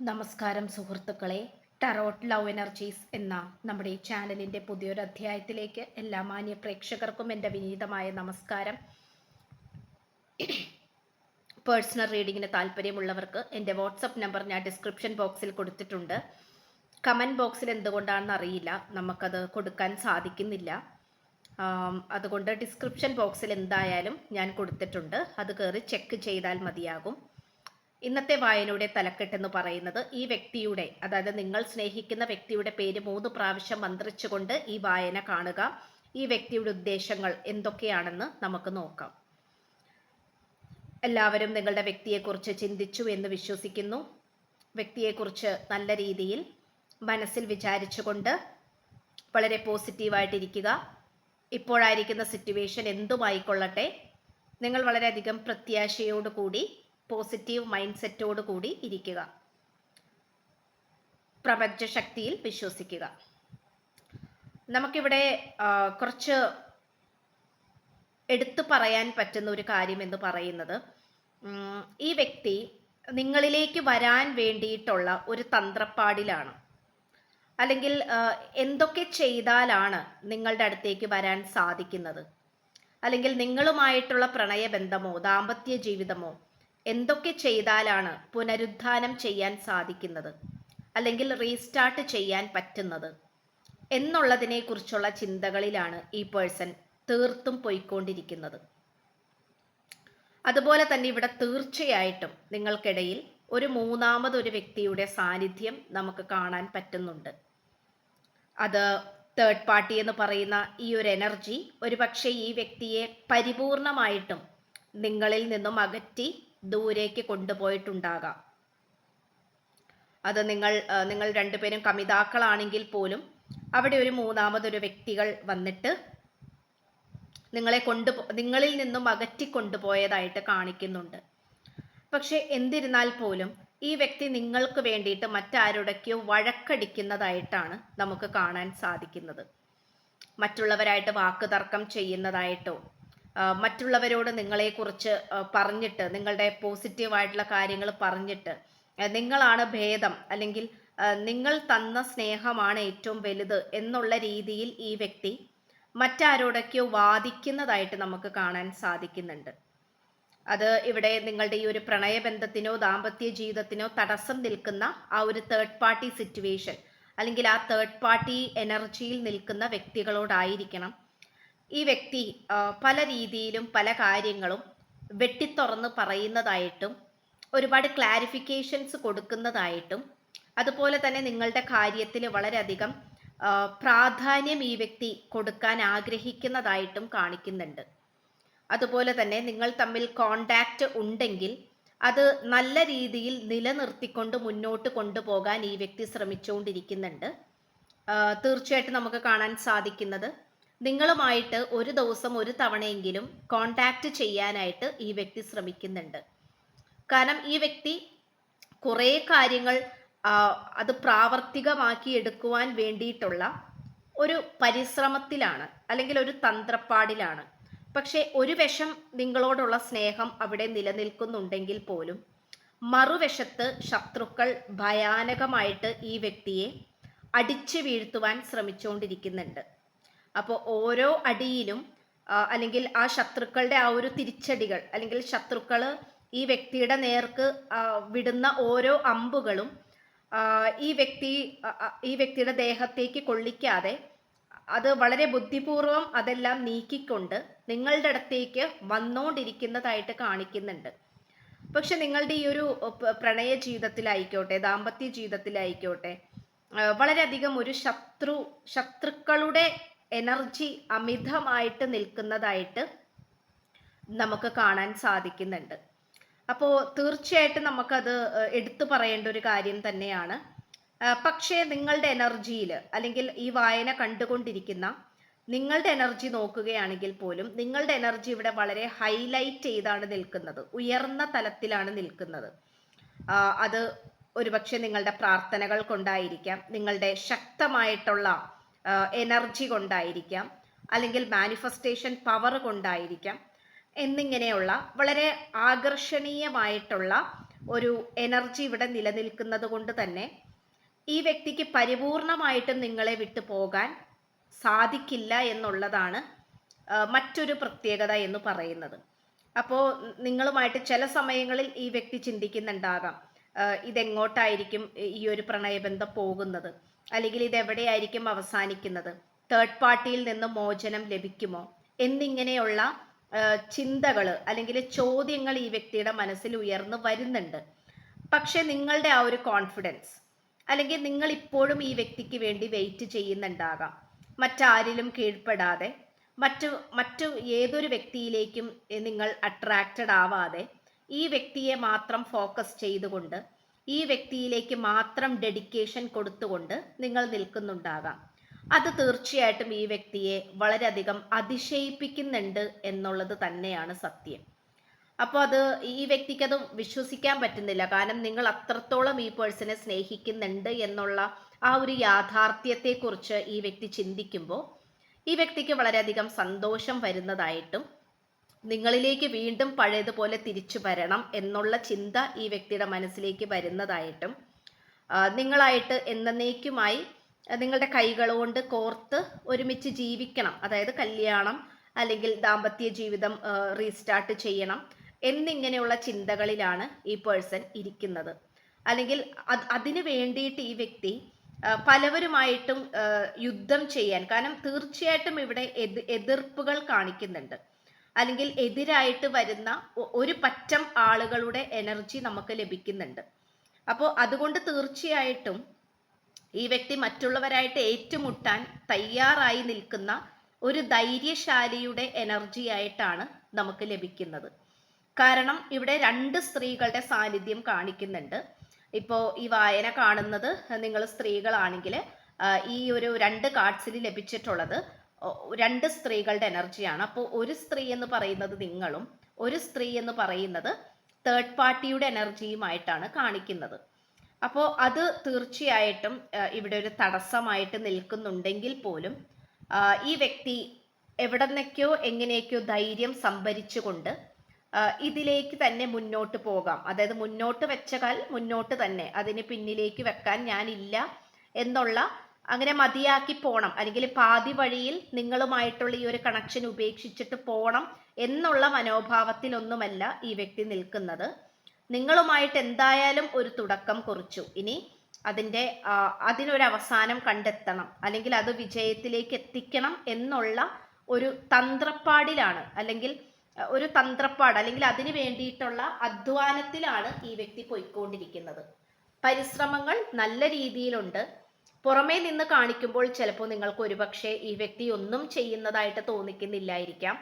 നമസ്കാരം സുഹൃത്തുക്കളെ. Tarot love energies എന്ന നമ്മുടെ ഈ ചാനലിന്റെ പുതിയൊരു അധ്യായത്തിലേക്ക് എല്ലാ മാന്യ പ്രേക്ഷകർക്കും എന്റെ വിനീതമായ നമസ്കാരം. പേഴ്സണൽ റീഡിങ്ങിന് താല്പര്യമുള്ളവർക്ക് എന്റെ വാട്സപ്പ് നമ്പർ ഞാൻ ഡിസ്ക്രിപ്ഷൻ ബോക്സിൽ കൊടുത്തിട്ടുണ്ട്. കമന്റ് ബോക്സിൽ എന്തുകൊണ്ടാണെന്ന് അറിയില്ല. നമുക്കത് കൊടുക്കാൻ സാധിക്കുന്നില്ല. അതുകൊണ്ട് ഡിസ്ക്രിപ്ഷൻ ബോക്സിൽ എന്തായാലും ഞാൻ കൊടുത്തിട്ടുണ്ട്. അത് കയറി ചെക്ക് ചെയ്താൽ മതിയാകും. ഇന്നത്തെ വായനയുടെ തലക്കെട്ട് എന്ന് പറയുന്നത് ഈ വ്യക്തിയുടെ അതായത് നിങ്ങൾ സ്നേഹിക്കുന്ന വ്യക്തിയുടെ പേര് മൂന്ന് പ്രാവശ്യം മന്ത്രിച്ചുകൊണ്ട് ഈ വായന കാണുക. ഈ വ്യക്തിയുടെ ഉദ്ദേശങ്ങൾ എന്തൊക്കെയാണെന്ന് നമുക്ക് നോക്കാം. എല്ലാവരും നിങ്ങളുടെ വ്യക്തിയെക്കുറിച്ച് ചിന്തിച്ചു എന്ന് വിശ്വസിക്കുന്നു. വ്യക്തിയെക്കുറിച്ച് നല്ല രീതിയിൽ മനസ്സിൽ വിചാരിച്ചുകൊണ്ട് വളരെ പോസിറ്റീവായിട്ടിരിക്കുക. ഇപ്പോഴായിരിക്കുന്ന സിറ്റുവേഷൻ എന്തുമായിക്കൊള്ളട്ടെ? നിങ്ങൾ വളരെയധികം പ്രത്യാശയോടുകൂടി പോസിറ്റീവ് മൈൻഡ് സെറ്റോട് കൂടി ഇരിക്കുക. പ്രപഞ്ചശക്തിയിൽ വിശ്വസിക്കുക. നമുക്കിവിടെ കുറച്ച് എടുത്തു പറയാൻ പറ്റുന്ന ഒരു കാര്യം എന്ന് പറയുന്നത് ഈ വ്യക്തി നിങ്ങളിലേക്ക് വരാൻ വേണ്ടിയിട്ടുള്ള ഒരു തന്ത്രപ്പാടിലാണ്. അല്ലെങ്കിൽ എന്തൊക്കെ ചെയ്താലാണ് നിങ്ങളുടെ അടുത്തേക്ക് വരാൻ സാധിക്കുന്നത്? അല്ലെങ്കിൽ നിങ്ങളുമായിട്ടുള്ള പ്രണയബന്ധമോ ദാമ്പത്യ ജീവിതമോ എന്തൊക്കെ ചെയ്താലാണ് പുനരുദ്ധാനം ചെയ്യാൻ സാധിക്കുന്നത്? അല്ലെങ്കിൽ റീസ്റ്റാർട്ട് ചെയ്യാൻ പറ്റുന്നത്? എന്നുള്ളതിനെ കുറിച്ചുള്ള ചിന്തകളിലാണ് ഈ പേഴ്സൺ തീർത്തും പോയിക്കൊണ്ടിരിക്കുന്നത്. അതുപോലെ തന്നെ ഇവിടെ തീർച്ചയായിട്ടും നിങ്ങൾക്കിടയിൽ ഒരു മൂന്നാമതൊരു വ്യക്തിയുടെ സാന്നിധ്യം നമുക്ക് കാണാൻ പറ്റുന്നുണ്ട്. അത് തേർഡ് പാർട്ടി എന്ന് പറയുന്ന ഈ ഒരു എനർജി ഒരുപക്ഷെ ഈ വ്യക്തിയെ പരിപൂർണമായിട്ടും നിങ്ങളിൽ നിന്നും അകറ്റി ദൂരേക്ക് കൊണ്ടുപോയിട്ടുണ്ടാകാം. അത് നിങ്ങൾ നിങ്ങൾ രണ്ടുപേരും കമിതാക്കളാണെങ്കിൽ പോലും അവിടെ ഒരു മൂന്നാമതൊരു വ്യക്തികൾ വന്നിട്ട് നിങ്ങളെ കൊണ്ടു നിങ്ങളിൽ നിന്നും അകറ്റി കൊണ്ടുപോയതായിട്ട് കാണിക്കുന്നുണ്ട്. പക്ഷെ എന്തിരുന്നാൽ പോലും ഈ വ്യക്തി നിങ്ങൾക്ക് വേണ്ടിയിട്ട് മറ്റാരുടെക്കോ വഴക്കടിക്കുന്നതായിട്ടാണ് നമുക്ക് കാണാൻ സാധിക്കുന്നത്. മറ്റുള്ളവരായിട്ട് വാക്കുതർക്കം ചെയ്യുന്നതായിട്ടോ മറ്റുള്ളവരോട് നിങ്ങളെക്കുറിച്ച് പറഞ്ഞിട്ട് നിങ്ങളുടെ പോസിറ്റീവായിട്ടുള്ള കാര്യങ്ങൾ പറഞ്ഞിട്ട് നിങ്ങളാണ് ഭേദം അല്ലെങ്കിൽ നിങ്ങൾ തന്ന സ്നേഹമാണ് ഏറ്റവും വലുത് എന്നുള്ള രീതിയിൽ ഈ വ്യക്തി മറ്റാരോടൊക്കെയോ വാദിക്കുന്നതായിട്ട് നമുക്ക് കാണാൻ സാധിക്കുന്നുണ്ട്. അത് ഇവിടെ നിങ്ങളുടെ ഈ ഒരു പ്രണയബന്ധത്തിനോ ദാമ്പത്യ ജീവിതത്തിനോ തടസ്സം നിൽക്കുന്ന ആ ഒരു തേർഡ് പാർട്ടി സിറ്റുവേഷൻ അല്ലെങ്കിൽ ആ തേർഡ് പാർട്ടി എനർജിയിൽ നിൽക്കുന്ന വ്യക്തികളോടായിരിക്കണം ഈ വ്യക്തി പല രീതിയിലും പല കാര്യങ്ങളും വെട്ടിത്തുറന്ന് പറയുന്നതായിട്ടും ഒരുപാട് ക്ലാരിഫിക്കേഷൻസ് കൊടുക്കുന്നതായിട്ടും അതുപോലെ തന്നെ നിങ്ങളുടെ കാര്യത്തിൽ വളരെയധികം പ്രാധാന്യം ഈ വ്യക്തി കൊടുക്കാൻ ആഗ്രഹിക്കുന്നതായിട്ടും കാണിക്കുന്നുണ്ട്. അതുപോലെ തന്നെ നിങ്ങൾ തമ്മിൽ കോണ്ടാക്റ്റ് ഉണ്ടെങ്കിൽ അത് നല്ല രീതിയിൽ നിലനിർത്തിക്കൊണ്ട് മുന്നോട്ട് കൊണ്ടുപോകാൻ ഈ വ്യക്തി ശ്രമിച്ചുകൊണ്ടിരിക്കുന്നുണ്ട്. തീർച്ചയായിട്ടും നമുക്ക് കാണാൻ സാധിക്കുന്നത് നിങ്ങളുമായിട്ട് ഒരു ദിവസം ഒരു തവണയെങ്കിലും കോണ്ടാക്റ്റ് ചെയ്യാനായിട്ട് ഈ വ്യക്തി ശ്രമിക്കുന്നുണ്ട്. കാരണം ഈ വ്യക്തി കുറേ കാര്യങ്ങൾ അത് പ്രാവർത്തികമാക്കി എടുക്കുവാൻ വേണ്ടിയിട്ടുള്ള ഒരു പരിശ്രമത്തിലാണ് അല്ലെങ്കിൽ ഒരു തന്ത്രപ്പാടിലാണ്. പക്ഷേ ഒരു വശം നിങ്ങളോടുള്ള സ്നേഹം അവിടെ നിലനിൽക്കുന്നുണ്ടെങ്കിൽ പോലും മറുവശത്ത് ശത്രുക്കൾ ഭയാനകമായിട്ട് ഈ വ്യക്തിയെ അടിച്ചു വീഴ്ത്തുവാൻ ശ്രമിച്ചുകൊണ്ടിരിക്കുന്നുണ്ട്. അപ്പോൾ ഓരോ അടിയിലും അല്ലെങ്കിൽ ആ ശത്രുക്കളുടെ ആ ഒരു തിരിച്ചടികൾ അല്ലെങ്കിൽ ശത്രുക്കൾ ഈ വ്യക്തിയുടെ നേർക്ക് വിടുന്ന ഓരോ അമ്പുകളും ഈ വ്യക്തി ഈ വ്യക്തിയുടെ ദേഹത്തേക്ക് കൊള്ളിക്കാതെ അത് വളരെ ബുദ്ധിപൂർവം അതെല്ലാം നീക്കിക്കൊണ്ട് നിങ്ങളുടെ അടുത്തേക്ക് വന്നുകൊണ്ടിരിക്കുന്നതായിട്ട് കാണിക്കുന്നുണ്ട്. പക്ഷെ നിങ്ങളുടെ ഈ ഒരു പ്രണയ ജീവിതത്തിലായിക്കോട്ടെ ദാമ്പത്യ ജീവിതത്തിലായിക്കോട്ടെ വളരെയധികം ഒരു ശത്രു ശത്രുക്കളുടെ എനർജി അമിതമായിട്ട് നിൽക്കുന്നതായിട്ട് നമുക്ക് കാണാൻ സാധിക്കുന്നുണ്ട്. അപ്പോൾ തീർച്ചയായിട്ടും നമുക്കത് എടുത്തു പറയേണ്ട ഒരു കാര്യം തന്നെയാണ്. പക്ഷേ നിങ്ങളുടെ എനർജിയിൽ അല്ലെങ്കിൽ ഈ വായന കണ്ടുകൊണ്ടിരിക്കുന്ന നിങ്ങളുടെ എനർജി നോക്കുകയാണെങ്കിൽ പോലും നിങ്ങളുടെ എനർജി ഇവിടെ വളരെ ഹൈലൈറ്റ് ചെയ്താണ് നിൽക്കുന്നത്. ഉയർന്ന തലത്തിലാണ് നിൽക്കുന്നത്. അത് ഒരുപക്ഷെ നിങ്ങളുടെ പ്രാർത്ഥനകൾ കൊണ്ടായിരിക്കാം. നിങ്ങളുടെ ശക്തമായിട്ടുള്ള എനർജി കൊണ്ടായിരിക്കാം അല്ലെങ്കിൽ മാനിഫെസ്റ്റേഷൻ പവർ കൊണ്ടായിരിക്കാം എന്നിങ്ങനെയുള്ള വളരെ ആകർഷണീയമായിട്ടുള്ള ഒരു എനർജി ഇവിടെ നിലനിൽക്കുന്നത് കൊണ്ട് തന്നെ ഈ വ്യക്തിക്ക് പരിപൂർണമായിട്ടും നിങ്ങളെ വിട്ടു പോകാൻ സാധിക്കില്ല എന്നുള്ളതാണ് മറ്റൊരു പ്രത്യേകത എന്ന് പറയുന്നത്. അപ്പോൾ നിങ്ങളുമായിട്ട് ചില സമയങ്ങളിൽ ഈ വ്യക്തി ചിന്തിക്കുന്നുണ്ടാകാം ഇതെങ്ങോട്ടായിരിക്കും ഈ ഒരു പ്രണയബന്ധം പോകുന്നത്. അല്ലെങ്കിൽ ഇത് എവിടെയായിരിക്കും അവസാനിക്കുന്നത്? തേർഡ് പാർട്ടിയിൽ നിന്ന് മോചനം ലഭിക്കുമോ? എന്നിങ്ങനെയുള്ള ചിന്തകൾ അല്ലെങ്കിൽ ചോദ്യങ്ങൾ ഈ വ്യക്തിയുടെ മനസ്സിൽ ഉയർന്നു വരുന്നുണ്ട്. പക്ഷെ നിങ്ങളുടെ ആ ഒരു കോൺഫിഡൻസ് അല്ലെങ്കിൽ നിങ്ങൾ ഇപ്പോഴും ഈ വ്യക്തിക്ക് വേണ്ടി വെയിറ്റ് ചെയ്യുന്നുണ്ടാകാം. മറ്റാരിലും കീഴ്പ്പെടാതെ മറ്റു മറ്റു ഏതൊരു വ്യക്തിയിലേക്കും നിങ്ങൾ അട്രാക്റ്റഡ് ആവാതെ ഈ വ്യക്തിയെ മാത്രം ഫോക്കസ് ചെയ്തുകൊണ്ട് ഈ വ്യക്തിയിലേക്ക് മാത്രം ഡെഡിക്കേഷൻ കൊടുത്തുകൊണ്ട് നിങ്ങൾ നിൽക്കുന്നുണ്ടാകാം. അത് തീർച്ചയായിട്ടും ഈ വ്യക്തിയെ വളരെയധികം അതിശയിപ്പിക്കുന്നുണ്ട് എന്നുള്ളത് തന്നെയാണ് സത്യം. അപ്പോൾ അത് ഈ വ്യക്തിക്ക് അത് വിശ്വസിക്കാൻ പറ്റുന്നില്ല. കാരണം നിങ്ങൾ അത്രത്തോളം ഈ പേഴ്സണെ സ്നേഹിക്കുന്നുണ്ട് എന്നുള്ള ആ ഒരു യാഥാർത്ഥ്യത്തെക്കുറിച്ച് ഈ വ്യക്തി ചിന്തിക്കുമ്പോൾ ഈ വ്യക്തിക്ക് വളരെയധികം സന്തോഷം വരുന്നതായിട്ടും നിങ്ങളിലേക്ക് വീണ്ടും പഴയതുപോലെ തിരിച്ചു വരണം എന്നുള്ള ചിന്ത ഈ വ്യക്തിയുടെ മനസ്സിലേക്ക് വരുന്നതായിട്ടും നിങ്ങളായിട്ട് എന്നേക്കുമായി നിങ്ങളുടെ കൈകൾ കൊണ്ട് കോർത്ത് ഒരുമിച്ച് ജീവിക്കണം. അതായത് കല്യാണം അല്ലെങ്കിൽ ദാമ്പത്യ ജീവിതം റീസ്റ്റാർട്ട് ചെയ്യണം എന്നിങ്ങനെയുള്ള ചിന്തകളിലാണ് ഈ പേഴ്സൺ ഇരിക്കുന്നത്. അല്ലെങ്കിൽ അത് അതിനു വേണ്ടിയിട്ട് ഈ വ്യക്തി പലവരുമായിട്ടും യുദ്ധം ചെയ്യാൻ കാരണം തീർച്ചയായിട്ടും ഇവിടെ എതിർപ്പുകൾ കാണിക്കുന്നുണ്ട്. അല്ലെങ്കിൽ എതിരായിട്ട് വരുന്ന ഒരു പറ്റം ആളുകളുടെ എനർജി നമുക്ക് ലഭിക്കുന്നുണ്ട്. അപ്പോൾ അതുകൊണ്ട് തീർച്ചയായിട്ടും ഈ വ്യക്തി മറ്റുള്ളവരായിട്ട് ഏറ്റുമുട്ടാൻ തയ്യാറായി നിൽക്കുന്ന ഒരു ധൈര്യശാലിയുടെ എനർജി ആയിട്ടാണ് നമുക്ക് ലഭിക്കുന്നത്. കാരണം ഇവിടെ രണ്ട് സ്ത്രീകളുടെ സാന്നിധ്യം കാണിക്കുന്നുണ്ട്. ഇപ്പോൾ ഈ വായന കാണുന്നത് നിങ്ങൾ സ്ത്രീകളാണെങ്കിൽ ഈ ഒരു രണ്ട് കാർഡ്സിൽ ലഭിച്ചിട്ടുള്ളത് രണ്ട് സ്ത്രീകളുടെ എനർജിയാണ്. അപ്പോൾ ഒരു സ്ത്രീ എന്ന് പറയുന്നത് നിങ്ങളും ഒരു സ്ത്രീ എന്ന് പറയുന്നത് തേർഡ് പാർട്ടിയുടെ എനർജിയുമായിട്ടാണ് കാണിക്കുന്നത്. അപ്പോൾ അത് തീർച്ചയായിട്ടും ഇവിടെ ഒരു തടസ്സമായിട്ട് നിൽക്കുന്നുണ്ടെങ്കിൽ പോലും ഈ വ്യക്തി എവിടെ നിന്നൊക്കെയോ എങ്ങനെയൊക്കെയോ ധൈര്യം സംഭരിച്ചുകൊണ്ട് ഇതിലേക്ക് തന്നെ മുന്നോട്ട് പോകാം. അതായത് മുന്നോട്ട് വെച്ച കാൽ മുന്നോട്ട് തന്നെ അതിന് പിന്നിലേക്ക് വെക്കാൻ ഞാനില്ല എന്നുള്ള അങ്ങനെ മതിയാക്കി പോണം. അല്ലെങ്കിൽ പാതി വഴിയിൽ നിങ്ങളുമായിട്ടുള്ള ഈ ഒരു കണക്ഷൻ ഉപേക്ഷിച്ചിട്ട് പോണം എന്നുള്ള മനോഭാവത്തിലൊന്നുമല്ല ഈ വ്യക്തി നിൽക്കുന്നത്. നിങ്ങളുമായിട്ട് എന്തായാലും ഒരു തുടക്കം കുറിച്ചു. ഇനി അതിന്റെ അതിനൊരവസാനം കണ്ടെത്തണം. അല്ലെങ്കിൽ അത് വിജയത്തിലേക്ക് എത്തിക്കണം എന്നുള്ള ഒരു തന്ത്രപ്പാടിലാണ്. അല്ലെങ്കിൽ ഒരു തന്ത്രപ്പാട്. അല്ലെങ്കിൽ അതിന് വേണ്ടിയിട്ടുള്ള അധ്വാനത്തിലാണ് ഈ വ്യക്തി പോയിക്കൊണ്ടിരിക്കുന്നത്. പരിശ്രമങ്ങൾ നല്ല രീതിയിലുണ്ട്. പുറമേ നിന്ന് കാണിക്കുമ്പോൾ ചിലപ്പോൾ നിങ്ങൾക്ക് ഒരുപക്ഷെ ഈ വ്യക്തി ഒന്നും ചെയ്യുന്നതായിട്ട് തോന്നിക്കുന്നില്ലായിരിക്കാം.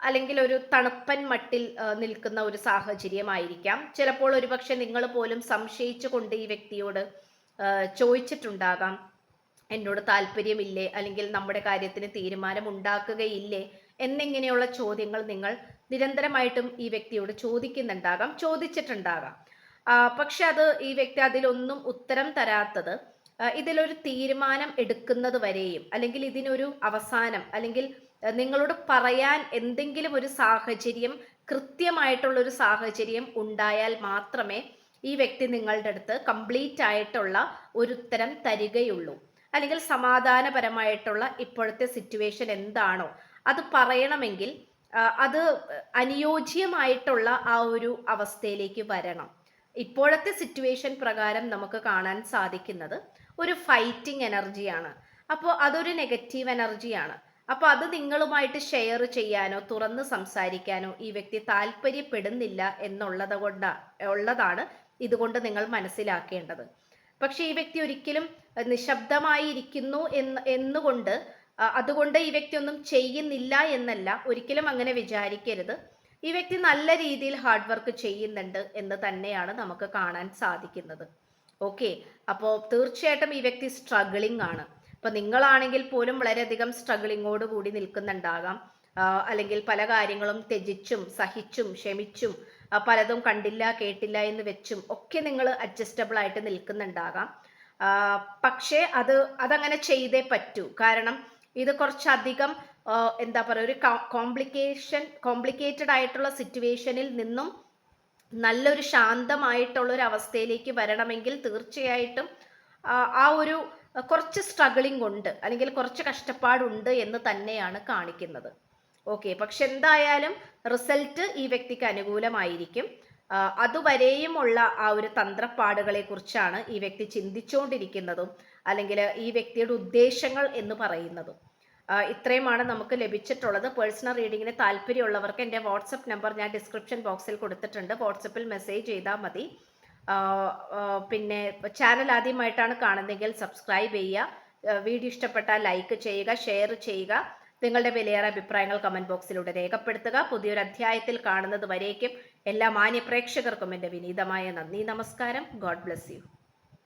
അല്ലെങ്കിൽ ഒരു തണുപ്പൻ മട്ടിൽ നിൽക്കുന്ന ഒരു സാഹചര്യമായിരിക്കാം. ചിലപ്പോൾ ഒരുപക്ഷെ നിങ്ങൾ പോലും സംശയിച്ചു കൊണ്ട് ഈ വ്യക്തിയോട് ചോദിച്ചിട്ടുണ്ടാകാം എന്നോട് താല്പര്യമില്ലേ? അല്ലെങ്കിൽ നമ്മുടെ കാര്യത്തിന് തീരുമാനം ഉണ്ടാക്കുകയില്ലേ എന്നിങ്ങനെയുള്ള ചോദ്യങ്ങൾ നിങ്ങൾ നിരന്തരമായിട്ടും ഈ വ്യക്തിയോട് ചോദിക്കുന്നുണ്ടാകാം ചോദിച്ചിട്ടുണ്ടാകാം. പക്ഷെ അത് ഈ വ്യക്തി അതിലൊന്നും ഉത്തരം തരാത്തത് ഇതിലൊരു തീരുമാനം എടുക്കുന്നത് വരെയും അല്ലെങ്കിൽ ഇതിനൊരു അവസാനം അല്ലെങ്കിൽ നിങ്ങളോട് പറയാൻ എന്തെങ്കിലും ഒരു സാഹചര്യം കൃത്യമായിട്ടുള്ള ഒരു സാഹചര്യം ഉണ്ടായാൽ മാത്രമേ ഈ വ്യക്തി നിങ്ങളുടെ അടുത്ത് കംപ്ലീറ്റ് ആയിട്ടുള്ള ഒരു ഉത്തരം തരികയുള്ളൂ. അല്ലെങ്കിൽ സമാധാനപരമായിട്ടുള്ള ഇപ്പോഴത്തെ സിറ്റുവേഷൻ എന്താണോ അത് പറയണമെങ്കിൽ അത് അനുയോജ്യമായിട്ടുള്ള ആ ഒരു അവസ്ഥയിലേക്ക് വരണം. ഇപ്പോഴത്തെ സിറ്റുവേഷൻ പ്രകാരം നമുക്ക് കാണാൻ സാധിക്കുന്നത് ഒരു ഫൈറ്റിംഗ് എനർജിയാണ് അപ്പോൾ അതൊരു നെഗറ്റീവ് എനർജിയാണ് അപ്പോൾ അത് നിങ്ങളുമായിട്ട് ഷെയർ ചെയ്യാനോ തുറന്ന് സംസാരിക്കാനോ ഈ വ്യക്തി താല്പര്യപ്പെടുന്നില്ല എന്നുള്ളത് കൊണ്ട് ഉള്ളതാണ് ഇതുകൊണ്ട് നിങ്ങൾ മനസ്സിലാക്കേണ്ടത്. പക്ഷേ ഈ വ്യക്തി ഒരിക്കലും നിശബ്ദമായി ഇരിക്കുന്നു എന്ന് എന്നുകൊണ്ട് അതുകൊണ്ട് ഈ വ്യക്തി ഒന്നും ചെയ്യുന്നില്ല എന്നല്ല ഒരിക്കലും അങ്ങനെ വിചാരിക്കരുത്. ഈ വ്യക്തി നല്ല രീതിയിൽ ഹാർഡ് വർക്ക് ചെയ്യുന്നുണ്ട് എന്ന് തന്നെയാണ് നമുക്ക് കാണാൻ സാധിക്കുന്നത്. ഓക്കെ അപ്പോൾ തീർച്ചയായിട്ടും ഈ വ്യക്തി സ്ട്രഗിളിംഗ് ആണ്. അപ്പോൾ നിങ്ങളാണെങ്കിൽ പോലും വളരെയധികം സ്ട്രഗിളിങ്ങോട് കൂടി നിൽക്കുന്നുണ്ടാകാം. അല്ലെങ്കിൽ പല കാര്യങ്ങളും ത്യജിച്ചും സഹിച്ചും ക്ഷമിച്ചും പലതും കണ്ടില്ല കേട്ടില്ല എന്ന് വെച്ചും ഒക്കെ നിങ്ങൾ അഡ്ജസ്റ്റബിൾ ആയിട്ട് നിൽക്കുന്നുണ്ടാകാം. പക്ഷേ അത് അതങ്ങനെ ചെയ്തേ പറ്റൂ. കാരണം ഇത് കുറച്ചധികം എന്താ പറയുക ഒരു കോംപ്ലിക്കേഷൻ കോംപ്ലിക്കേറ്റഡ് ആയിട്ടുള്ള സിറ്റുവേഷനിൽ നിന്നും നല്ലൊരു ശാന്തമായിട്ടുള്ളൊരു അവസ്ഥയിലേക്ക് വരണമെങ്കിൽ തീർച്ചയായിട്ടും ആ, ഒരു കുറച്ച് സ്ട്രഗിളിംഗ് ഉണ്ട് അല്ലെങ്കിൽ കുറച്ച് കഷ്ടപ്പാടുണ്ട് എന്ന് തന്നെയാണ് കാണിക്കുന്നത്. ഓക്കെ പക്ഷെ എന്തായാലും റിസൾട്ട് ഈ വ്യക്തിക്ക് അനുകൂലമായിരിക്കും. അതുവരെയും അതുവരെയുമുള്ള ആ ഒരു തന്ത്രപ്പാടുകളെ കുറിച്ചാണ് ഈ വ്യക്തി ചിന്തിച്ചുകൊണ്ടിരിക്കുന്നതും അല്ലെങ്കിൽ ഈ വ്യക്തിയുടെ ഉദ്ദേശങ്ങൾ എന്ന് പറയുന്നതും. ഇത്രയുമാണ് നമുക്ക് ലഭിച്ചിട്ടുള്ളത്. പേഴ്സണൽ റീഡിങ്ങിന് താല്പര്യമുള്ളവർക്ക് എന്റെ വാട്സപ്പ് നമ്പർ ഞാൻ ഡിസ്ക്രിപ്ഷൻ ബോക്സിൽ കൊടുത്തിട്ടുണ്ട്. വാട്സപ്പിൽ മെസ്സേജ് ചെയ്താൽ മതി. പിന്നെ ചാനൽ ആദ്യമായിട്ടാണ് കാണുന്നതെങ്കിൽ സബ്സ്ക്രൈബ് ചെയ്യുക. വീഡിയോ ഇഷ്ടപ്പെട്ടാൽ ലൈക്ക് ചെയ്യുക ഷെയർ ചെയ്യുക. നിങ്ങളുടെ വിലയേറെ അഭിപ്രായങ്ങൾ കമന്റ് ബോക്സിലൂടെ രേഖപ്പെടുത്തുക. പുതിയൊരു അധ്യായത്തിൽ കാണുന്നത് വരേക്കും എല്ലാ മാന്യ പ്രേക്ഷകർക്കും എന്റെ വിനീതമായ നന്ദി. നമസ്കാരം. God bless you